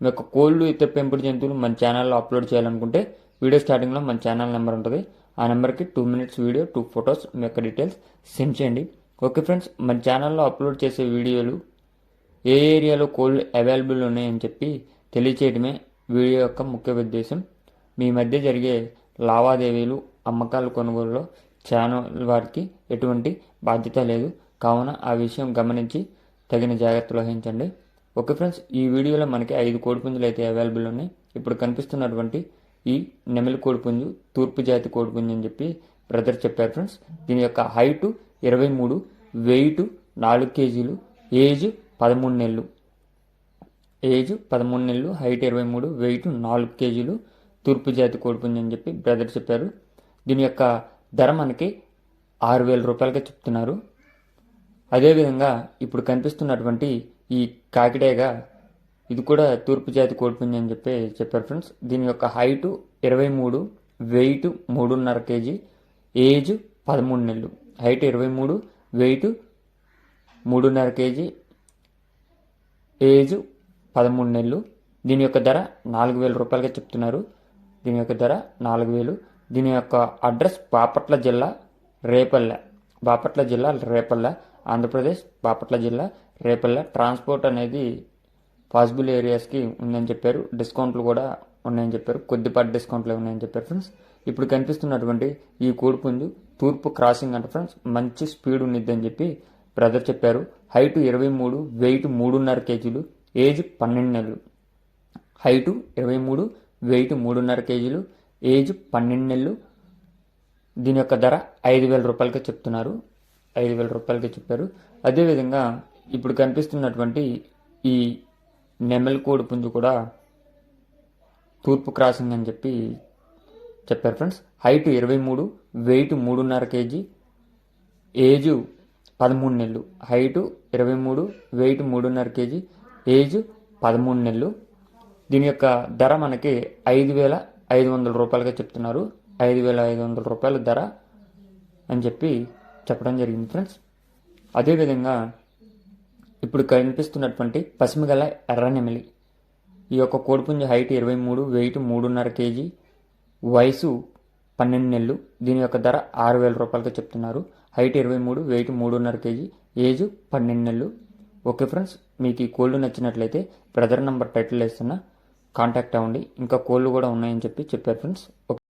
మీ యొక్క కోళ్ళు ఇతర పెంపుడు జంతువులు మన ఛానల్లో అప్లోడ్ చేయాలనుకుంటే వీడియో స్టార్టింగ్లో మన ఛానల్ నెంబర్ ఉంటుంది. ఆ నెంబర్కి two minutes video two photos మీ యొక్క డీటెయిల్స్ సెండ్ చేయండి. ఓకే ఫ్రెండ్స్ మన ఛానల్లో అప్లోడ్ చేసే వీడియోలు ఏ ఏరియాలో కోళ్ళు అవైలబుల్ ఉన్నాయని చెప్పి తెలియచేయడమే వీడియో యొక్క ముఖ్య ఉద్దేశం. మీ మధ్య జరిగే లావాదేవీలు అమ్మకాలు కొనుగోలులో ఛానల్ వారికి ఎటువంటి బాధ్యత లేదు. కావున ఆ విషయం గమనించి తగిన జాగ్రత్తలు వహించండి. ఓకే ఫ్రెండ్స్ ఈ వీడియోలో మనకి ఐదు కోడిపుంజులు అయితే అవైలబుల్ ఉన్నాయి. ఇప్పుడు కనిపిస్తున్నటువంటి ఈ నెమలి కోడిపుంజు తూర్పు జాతి కోడిపుంజు అని చెప్పి బ్రదర్ చెప్పారు ఫ్రెండ్స్. దీని యొక్క హైటు ఇరవై మూడు వెయిట్ నాలుగు కేజీలు ఏజ్ పదమూడు నెలలు. ఏజ్ పదమూడు నెలలు హైట్ ఇరవై మూడు వెయిట్ నాలుగు కేజీలు తూర్పు జాతి కోడిపుంజు అని చెప్పి బ్రదర్ చెప్పారు. దీని యొక్క ధర మనకి ఆరు వేల రూపాయలుగా చెప్తున్నారు. అదేవిధంగా ఇప్పుడు కనిపిస్తున్నటువంటి ఈ కాకిడేగా ఇది కూడా తూర్పు జాతి కోడిపుంజి అని చెప్పి చెప్పారు ఫ్రెండ్స్. దీని యొక్క హైటు ఇరవై మూడు వెయిట్ మూడున్నర కేజీ ఏజ్ పదమూడు నెలలు. హైట్ ఇరవై మూడు వెయిట్ మూడున్నర కేజీ ఏజ్ పదమూడు నెలలు. దీని యొక్క ధర నాలుగు వేల రూపాయలుగా చెప్తున్నారు. దీని యొక్క ధర నాలుగు వేలు. దీని యొక్క అడ్రస్ బాపట్ల జిల్లా రేపల్లె. బాపట్ల జిల్లా రేపల్లె. ఆంధ్రప్రదేశ్ బాపట్ల జిల్లా రేపల్ల. ట్రాన్స్పోర్ట్ అనేది పాసిబుల్ ఏరియాస్కి ఉందని చెప్పారు. డిస్కౌంట్లు కూడా ఉన్నాయని చెప్పారు. కొద్దిపాటి డిస్కౌంట్లు ఉన్నాయని చెప్పారు ఫ్రెండ్స్. ఇప్పుడు కనిపిస్తున్నటువంటి ఈ కోడిపుంజు తూర్పు క్రాసింగ్ అంటే ఫ్రెండ్స్. మంచి స్పీడ్ ఉండిద్దని చెప్పి బ్రదర్ చెప్పారు. హైట్ ఇరవై మూడు వెయిట్ మూడున్నర కేజీలు ఏజ్ పన్నెండు నెలలు. హైటు ఇరవై మూడు వెయిట్ మూడున్నర కేజీలు ఏజ్ పన్నెండు నెలలు. దీని యొక్క ధర ఐదు వేల రూపాయలకి చెప్తున్నారు. ఐదు వేల రూపాయలకి చెప్పారు. అదేవిధంగా ఇప్పుడు కనిపిస్తున్నటువంటి ఈ నెమలి కోడి పుంజు కూడా తూర్పు క్రాసింగ్ అని చెప్పి చెప్పారు ఫ్రెండ్స్. హైట్ ఇరవై మూడు వెయిట్ మూడున్నర కేజీ ఏజ్ పదమూడు నెలలు. హైటు ఇరవై మూడు వెయిట్ మూడున్నర కేజీ ఏజ్ పదమూడు నెలలు. దీని యొక్క ధర మనకి ఐదు వేల ఐదు వందల రూపాయలుగా చెప్తున్నారు. ఐదు వేల ఐదు వందల రూపాయల ధర అని చెప్పి చెప్పడం జరిగింది ఫ్రెండ్స్. అదేవిధంగా ఇప్పుడు కనిపిస్తున్నటువంటి పసిమిగల ఎర్ర నెమలి ఈ యొక్క కోడిపుంజ హైట్ ఇరవై మూడు వెయిట్ మూడున్నర కేజీ వయసు పన్నెండు నెలలు. దీని యొక్క ధర ఆరు వేల రూపాయలతో చెప్తున్నారు. హైట్ ఇరవై మూడు వెయిట్ మూడున్నర కేజీ ఏజ్ పన్నెండు నెలలు. ఓకే ఫ్రెండ్స్ మీకు ఈ కోళ్ళు నచ్చినట్లయితే బ్రదర్ నంబర్ టైటిల్ వేస్తున్నా కాంటాక్ట్ అవ్వండి. ఇంకా కోళ్ళు కూడా ఉన్నాయని చెప్పి చెప్పారు ఫ్రెండ్స్. ఓకే